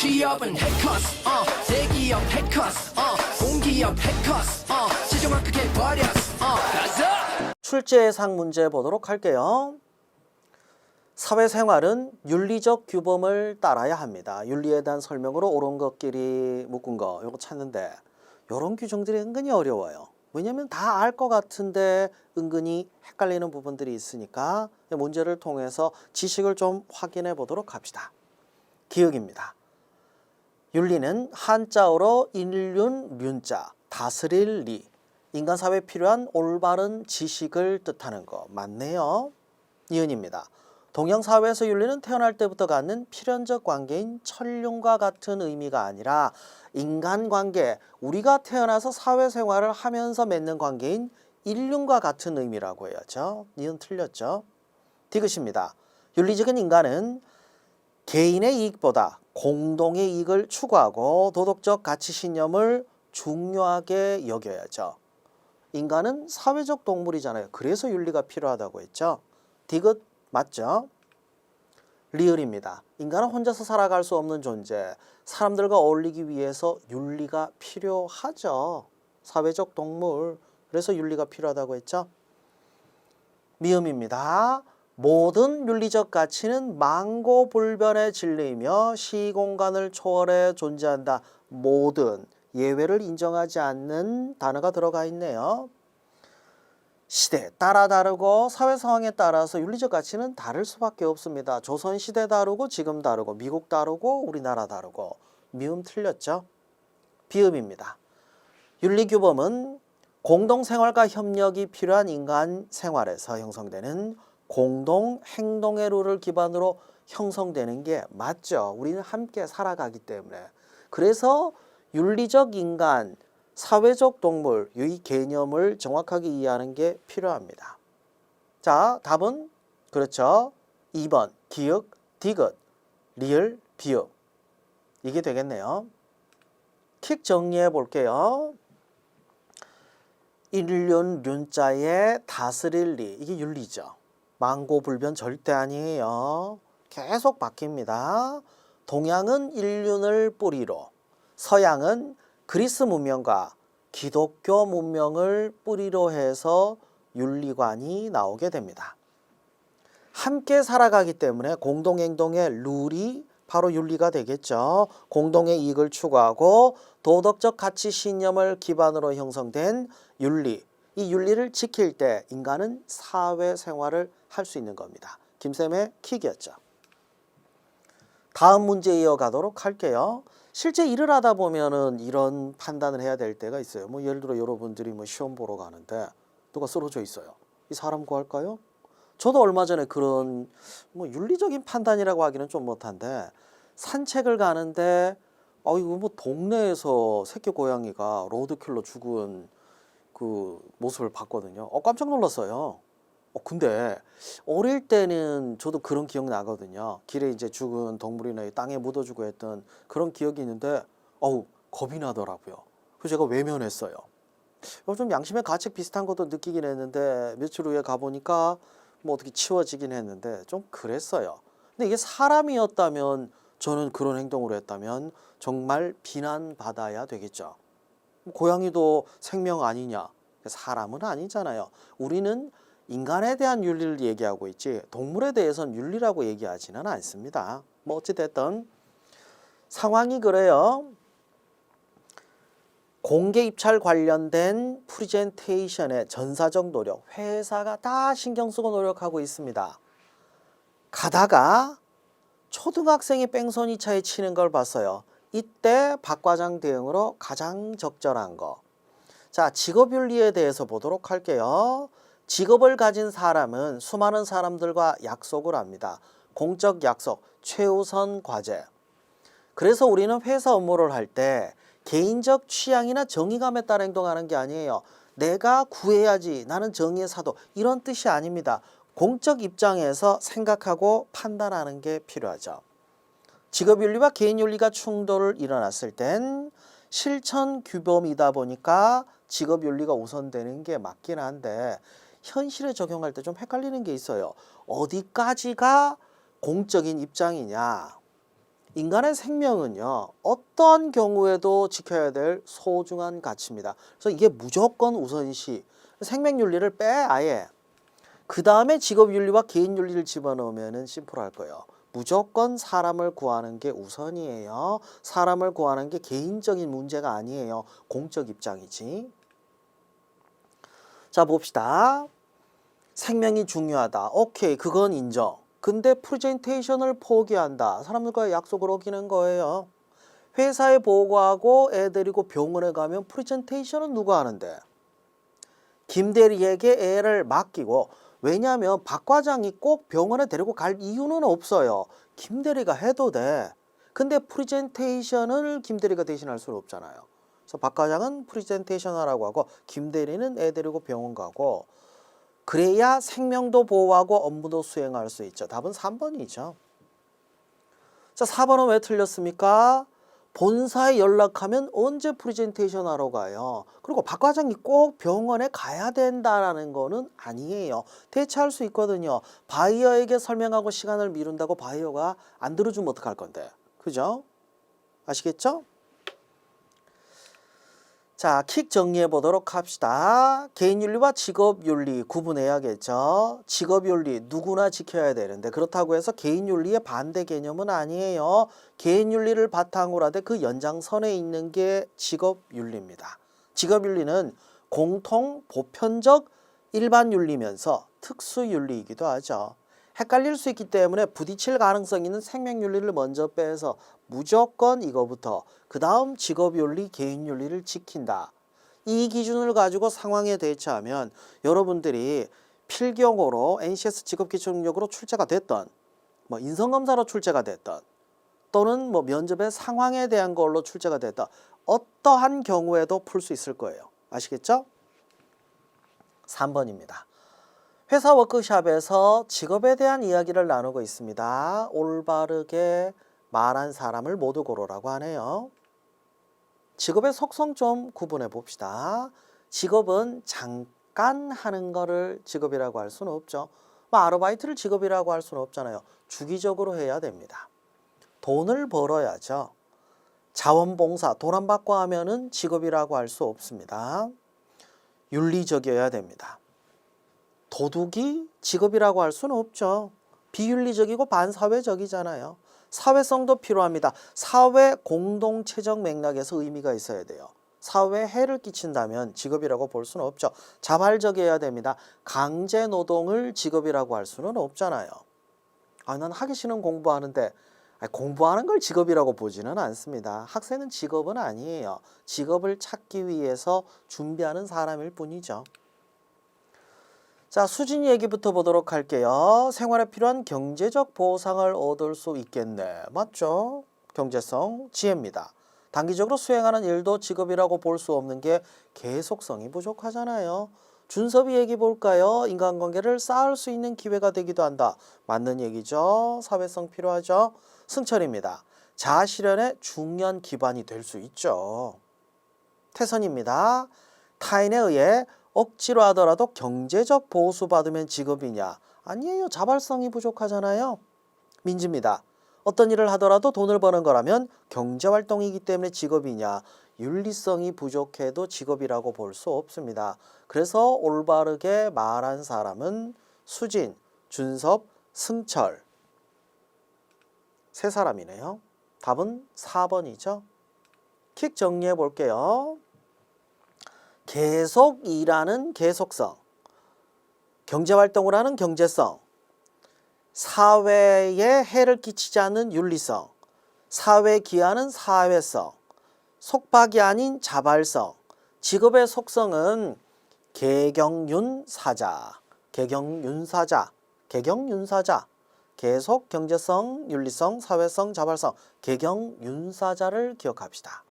취업은 해커스 어 대기업 해커스 어 공기업 해커스 어 시정학 크게 버렸어 어 가자 출제 예상 문제 보도록 할게요. 사회생활은 윤리적 규범을 따라야 합니다. 윤리에 대한 설명으로 옳은 것끼리 묶은 거 요거 찾는데 요런 규정들이 은근히 어려워요. 왜냐면 다 알 것 같은데 은근히 헷갈리는 부분들이 있으니까 문제를 통해서 지식을 좀 확인해 보도록 합시다. 기억입니다. 윤리는 한자어로 인륜, 륜자, 다스릴 리, 인간 사회에 필요한 올바른 지식을 뜻하는 거 맞네요. 이은입니다. 동양 사회에서 윤리는 태어날 때부터 갖는 필연적 관계인 천륜과 같은 의미가 아니라 인간 관계, 우리가 태어나서 사회 생활을 하면서 맺는 관계인 인륜과 같은 의미라고 해야죠. 이은 틀렸죠. 디귿입니다. 윤리적인 인간은 개인의 이익보다 공동의 이익을 추구하고 도덕적 가치 신념을 중요하게 여겨야죠. 인간은 사회적 동물이잖아요. 그래서 윤리가 필요하다고 했죠. 디귿 맞죠? 리을입니다. 인간은 혼자서 살아갈 수 없는 존재. 사람들과 어울리기 위해서 윤리가 필요하죠. 사회적 동물. 그래서 윤리가 필요하다고 했죠. 미음입니다. 모든 윤리적 가치는 망고불변의 진리이며 시공간을 초월해 존재한다. 모든 예외를 인정하지 않는 단어가 들어가 있네요. 시대에 따라 다르고 사회 상황에 따라서 윤리적 가치는 다를 수밖에 없습니다. 조선 시대 다르고 지금 다르고 미국 다르고 우리나라 다르고 미음 틀렸죠? 비음입니다. 윤리 규범은 공동 생활과 협력이 필요한 인간 생활에서 형성되는 공동 행동의 룰을 기반으로 형성되는 게 맞죠. 우리는 함께 살아가기 때문에. 그래서 윤리적 인간, 사회적 동물 이 개념을 정확하게 이해하는 게 필요합니다. 자, 답은 그렇죠. 2번 기역, 디귿, 리을, 비읍 이게 되겠네요. 킥 정리해 볼게요. 인륜 륜자의 다스릴 리 이게 윤리죠. 망고불변 절대 아니에요. 계속 바뀝니다. 동양은 인륜을 뿌리로, 서양은 그리스 문명과 기독교 문명을 뿌리로 해서 윤리관이 나오게 됩니다. 함께 살아가기 때문에 공동행동의 룰이 바로 윤리가 되겠죠. 공동의 이익을 추구하고 도덕적 가치 신념을 기반으로 형성된 윤리. 이 윤리를 지킬 때 인간은 사회 생활을 할 수 있는 겁니다. 김쌤의 킥이었죠. 다음 문제 이어가도록 할게요. 실제 일을 하다 보면은 이런 판단을 해야 될 때가 있어요. 뭐 예를 들어 여러분들이 뭐 시험 보러 가는데 누가 쓰러져 있어요. 이 사람 구할까요? 저도 얼마 전에 그런 뭐 윤리적인 판단이라고 하기는 좀 못한데 산책을 가는데 아 이거 뭐 동네에서 새끼 고양이가 로드킬러 죽은 그 모습을 봤거든요. 어 깜짝 놀랐어요. 어 근데 어릴 때는 저도 그런 기억 나거든요. 길에 이제 죽은 동물이나 이 땅에 묻어주고 했던 그런 기억이 있는데 어우 겁이 나더라고요. 그래서 제가 외면했어요. 어, 좀 양심의 가책 비슷한 것도 느끼긴 했는데 며칠 후에 가보니까 뭐 어떻게 치워지긴 했는데 좀 그랬어요. 근데 이게 사람이었다면 저는 그런 행동을 했다면 정말 비난받아야 되겠죠. 고양이도 생명 아니냐? 사람은 아니잖아요. 우리는 인간에 대한 윤리를 얘기하고 있지 동물에 대해서는 윤리라고 얘기하지는 않습니다. 뭐 어찌됐든 상황이 그래요. 공개 입찰 관련된 프리젠테이션의 전사적 노력, 회사가 다 신경 쓰고 노력하고 있습니다. 가다가 초등학생이 뺑소니 차에 치는 걸 봤어요. 이때 박 과장 대응으로 가장 적절한 거. 자, 직업윤리에 대해서 보도록 할게요. 직업을 가진 사람은 수많은 사람들과 약속을 합니다. 공적 약속, 최우선 과제. 그래서 우리는 회사 업무를 할 때 개인적 취향이나 정의감에 따라 행동하는 게 아니에요. 내가 구해야지. 나는 정의의 사도. 이런 뜻이 아닙니다. 공적 입장에서 생각하고 판단하는 게 필요하죠. 직업윤리와 개인윤리가 충돌을 일어났을 땐 실천 규범이다 보니까 직업윤리가 우선되는 게 맞긴 한데 현실에 적용할 때 좀 헷갈리는 게 있어요. 어디까지가 공적인 입장이냐? 인간의 생명은요, 어떠한 경우에도 지켜야 될 소중한 가치입니다. 그래서 이게 무조건 우선시. 생명윤리를 빼, 아예. 그 다음에 직업윤리와 개인윤리를 집어넣으면 심플할 거예요. 무조건 사람을 구하는 게 우선이에요. 사람을 구하는 게 개인적인 문제가 아니에요. 공적 입장이지. 자, 봅시다. 생명이 중요하다. 오케이, 그건 인정. 근데 프레젠테이션을 포기한다. 사람들과 약속을 어기는 거예요. 회사에 보고하고 애 데리고 병원에 가면 프레젠테이션은 누가 하는데? 김대리에게 애를 맡기고 왜냐하면 박 과장이 꼭 병원에 데리고 갈 이유는 없어요. 김 대리가 해도 돼. 근데 프레젠테이션을 김 대리가 대신할 수는 없잖아요. 그래서 박 과장은 프레젠테이션 하라고 하고 김 대리는 애 데리고 병원 가고 그래야 생명도 보호하고 업무도 수행할 수 있죠. 답은 3번이죠. 자, 4번은 왜 틀렸습니까? 본사에 연락하면 언제 프레젠테이션 하러 가요? 그리고 박 과장이 꼭 병원에 가야 된다라는 거는 아니에요. 대체할 수 있거든요. 바이어에게 설명하고 시간을 미룬다고 바이어가 안 들어주면 어떡할 건데. 그죠? 아시겠죠? 자, 킥 정리해 보도록 합시다. 개인윤리와 직업윤리 구분해야겠죠. 직업윤리 누구나 지켜야 되는데 그렇다고 해서 개인윤리의 반대 개념은 아니에요. 개인윤리를 바탕으로 하되 그 연장선에 있는 게 직업윤리입니다. 직업윤리는 공통, 보편적, 일반윤리면서 특수윤리이기도 하죠. 헷갈릴 수 있기 때문에 부딪힐 가능성 있는 생명윤리를 먼저 빼서 무조건 이거부터 그 다음 직업윤리, 개인윤리를 지킨다. 이 기준을 가지고 상황에 대처하면 여러분들이 필경으로 NCS 직업기초능력으로 출제가 됐던 뭐 인성검사로 출제가 됐던 또는 뭐 면접의 상황에 대한 걸로 출제가 됐던 어떠한 경우에도 풀 수 있을 거예요. 아시겠죠? 3번입니다. 회사 워크샵에서 직업에 대한 이야기를 나누고 있습니다. 올바르게 말한 사람을 모두 고르라고 하네요. 직업의 속성 좀 구분해 봅시다. 직업은 잠깐 하는 거를 직업이라고 할 수는 없죠. 뭐 아르바이트를 직업이라고 할 수는 없잖아요. 주기적으로 해야 됩니다. 돈을 벌어야죠. 자원봉사, 돈 안 받고 하면은 직업이라고 할 수 없습니다. 윤리적이어야 됩니다. 도둑이 직업이라고 할 수는 없죠. 비윤리적이고 반사회적이잖아요. 사회성도 필요합니다. 사회 공동체적 맥락에서 의미가 있어야 돼요. 사회에 해를 끼친다면 직업이라고 볼 수는 없죠. 자발적이어야 됩니다. 강제 노동을 직업이라고 할 수는 없잖아요. 아, 난 하기 싫은 공부하는데 공부하는 걸 직업이라고 보지는 않습니다. 학생은 직업은 아니에요. 직업을 찾기 위해서 준비하는 사람일 뿐이죠. 자, 수진 얘기부터 보도록 할게요. 생활에 필요한 경제적 보상을 얻을 수 있겠네. 맞죠? 경제성, 지혜입니다. 단기적으로 수행하는 일도 직업이라고 볼 수 없는 게 계속성이 부족하잖아요. 준섭이 얘기 볼까요? 인간관계를 쌓을 수 있는 기회가 되기도 한다. 맞는 얘기죠. 사회성 필요하죠. 승철입니다. 자아 실현의 중요한 기반이 될 수 있죠. 태선입니다. 타인에 의해 억지로 하더라도 경제적 보수받으면 직업이냐? 아니에요. 자발성이 부족하잖아요. 민지입니다. 어떤 일을 하더라도 돈을 버는 거라면 경제활동이기 때문에 직업이냐? 윤리성이 부족해도 직업이라고 볼 수 없습니다. 그래서 올바르게 말한 사람은 수진, 준섭, 승철 세 사람이네요. 답은 4번이죠. 킥 정리해 볼게요. 계속 일하는 계속성, 경제활동을 하는 경제성, 사회에 해를 끼치지 않는 윤리성, 사회에 기하는 사회성, 속박이 아닌 자발성, 직업의 속성은 개경윤사자, 개경윤사자, 개경윤사자, 계속 경제성, 윤리성, 사회성, 자발성, 개경윤사자를 기억합시다.